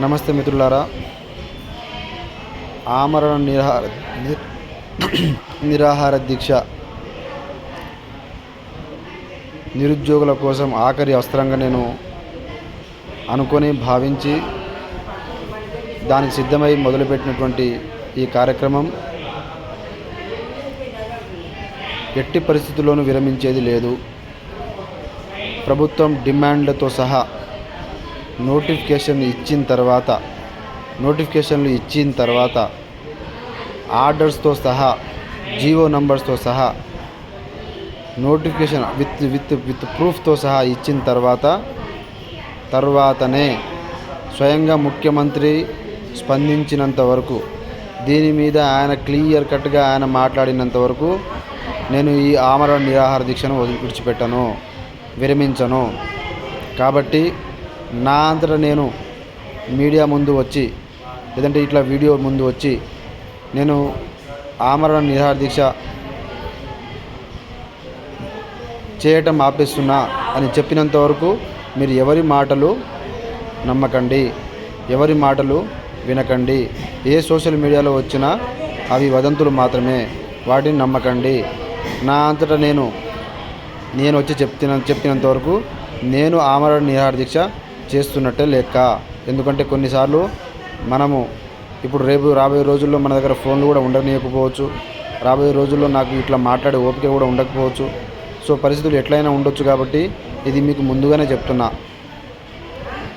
నమస్తే మిత్రులారా. ఆమరణ నిరాహార నిరాహార దీక్ష నిరుద్యోగుల కోసం ఆఖరి అస్త్రంగా నేను అనుకొని భావించి దానికి సిద్ధమై మొదలుపెట్టినటువంటి ఈ కార్యక్రమం ఎట్టి పరిస్థితుల్లోనూ విరమించేది లేదు. ప్రభుత్వం డిమాండ్లతో సహా నోటిఫికేషన్ ఇచ్చిన తర్వాత నోటిఫికేషన్లు ఇచ్చిన తర్వాత ఆర్డర్స్తో సహా జీవో నంబర్స్తో సహా నోటిఫికేషన్ విత్ విత్ విత్ ప్రూఫ్తో సహా ఇచ్చిన తర్వాత తర్వాతనే స్వయంగా ముఖ్యమంత్రి స్పందించినంత వరకు దీని మీద ఆయన క్లియర్ కట్గా ఆయన మాట్లాడినంత వరకు నేను ఈ ఆమరణ నిరాహార దీక్షను విడిచిపెట్టను విరమించను. కాబట్టి నా అంతటా నేను మీడియా ముందు వచ్చి లేదంటే ఇట్లా వీడియో ముందు వచ్చి నేను ఆమరణ నిరాహార దీక్ష చేయటం ఆపేస్తున్నా అని చెప్పినంత వరకు మీరు ఎవరి మాటలు నమ్మకండి ఎవరి మాటలు వినకండి. ఏ సోషల్ మీడియాలో వచ్చినా అవి వదంతులు మాత్రమే వాటిని నమ్మకండి. నా అంతటా నేను నేను వచ్చి చెప్తున్న చెప్పినంత వరకు నేను ఆమరణ నిరాహార దీక్ష చేస్తున్నట్టే లెక్క. ఎందుకంటే కొన్నిసార్లు మనము ఇప్పుడు రేపు రాబోయే రోజుల్లో మన దగ్గర ఫోన్లు కూడా ఉండనీయకపోవచ్చు. రాబోయే రోజుల్లో నాకు ఇట్లా మాట్లాడే ఓపిక కూడా ఉండకపోవచ్చు. సో పరిస్థితులు ఎట్లయినా ఉండొచ్చు కాబట్టి ఇది మీకు ముందుగానే చెప్తున్నా.